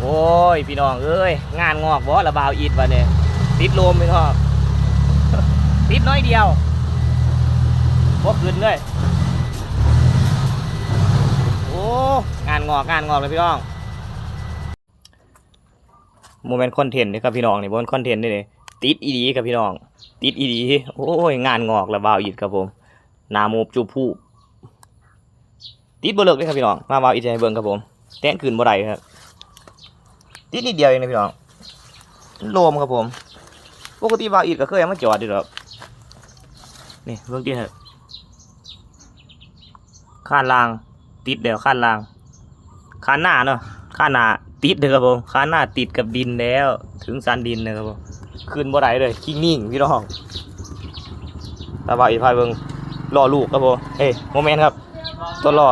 โอ้ย พี่น้องเอ้ย งานงอกบ่ระบาวอิดวะเนี่ยติดลมพี่น้องติดน้อยเดียวบ่ขึ้นเลยโอ้งานงอกงานงอกเลยพี่น้องโมเมนต์คอนเทนต์นี่ครับพี่น้องนี่โมเมนต์คอนเทนต์นี่นี่ติดอีดีครับพี่น้อง ติดอีดีโอ้ยงานงอกระบาวอิดครับผมนาโมบจูผู้ติดบ่เลิกเลยครับพี่น้อง มาบาวอิดให้เบิ่งครับผม แต้นขึ้นบ่ได้ครับ ติดนิดเดียวเองนะพี่น้องโลมครับผม ปกติบาอีดก็เคยมาจอดอยู่หรอกนี่เบื้องที่ฮะข้านล่าง ติดเดี๋ยวข้านล่างข้านหน้าเนาะข้านหน้าติดเด้อครับผมข้านหน้าติดกับดินแล้ว ถึงสันดินนะครับผมขึ้นบ่ได้เลยขี้นิ่งพี่น้องตาบาอีดพายเบิ่งรอลูกครับผมเอ้ยโมเมนต์ครับตัวรอ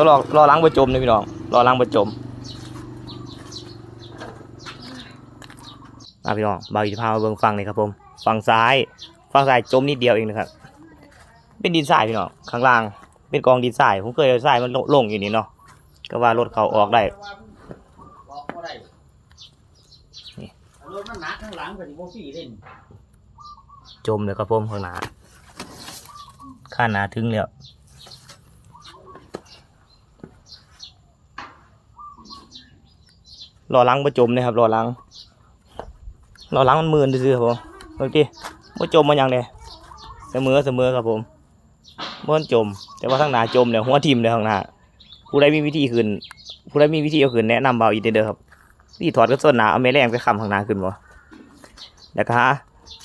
ตัวรอรอล้างประจมเลยพี่น้องรอล้างประจมอะพี่น้องบาวอีจะพามาเบิ่งฝั่งนี่ครับผมฝั่งซ้ายฝั่งซ้ายจมนิดเดียวเองนะครับ เป็นดินทรายพี่น้องข้างล่าง เป็นกองดินทรายผมเคยเอาทรายมันลงอยู่นี่เนาะก็ว่ารถเขาออกได้ออกได้นี่รถมันหนักข้างหลังก็สิบ่ฟรีเล่นจมเลยครับผมข้างหน้าข้างหน้าถึงแล้ว รอล้างประจมนะครับรอล้างรอล้างมันมืนซื่อครับผมเมื่อกี้ว่าจมมันยังเนี่ยเสมอเสมอครับผมเมื่อจม แต่ว่าข้างหน้าจมเนี่ยหัวทิมเลยข้างหน้าผู้ใดมีวิธีขึ้นผู้ใดมีวิธีเอาขึ้นแนะนำเบาอีกเด้อครับนี่ถอดกระส้นหนาเอาแม่แรงไปคำข้างหน้าขึ้นบ่แล้วก็หา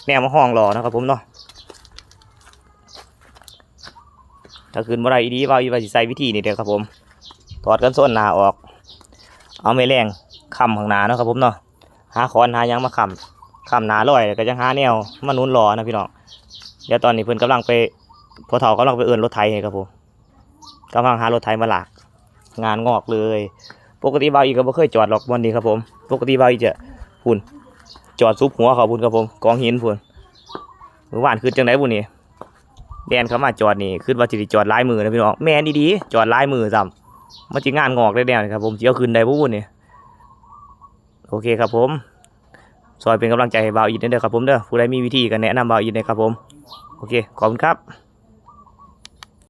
แนวมาห้องรอนะครับผมเนาะถ้าขึ้นบ่อได้อีดีเบาอีวาสิใส่วิธีนี่เด้อครับผมถอดกระส้นหนาออก เอาแม่แรง คำข้างหน้าเนาะครับผมเนาะหาขอนหายังมาคำคำหนาลอยก็ยังหาแนวมานุนรอนะพี่น้องเดี๋ยวตอนนี้เพิ่อนกำลังไปพอเฒ่ากำลังไปเอิ้นรถไถให้ครับผมกำลังหารถไถมาหลากงานงอกเลย ปกติเบาอีก็บ่เคยจอดหรอกวันนี้ครับผม ปกติเบาอีจะพุ่นจอดซุบหัวเขาพุ่นครับผมกองหินพุ่นเมื่อวานคือจังไดบุญนี่แดนเขามาจอดนี่คือว่าสิได้จอดลายมือนะพี่น้องแม่นดีๆจอดลายมือซ้ำมันจิงานงอกได้แน่ครับผมสิเอาขึ้นได้บ่บุญนี่ โอเคครับผมซอยเป็นกำลังใจให้เบาอีกเด้อครับผมเด้อผู้ใดมีวิธีก็แนะนำเบาอีกนะครับผม โอเค ขอบคุณครับ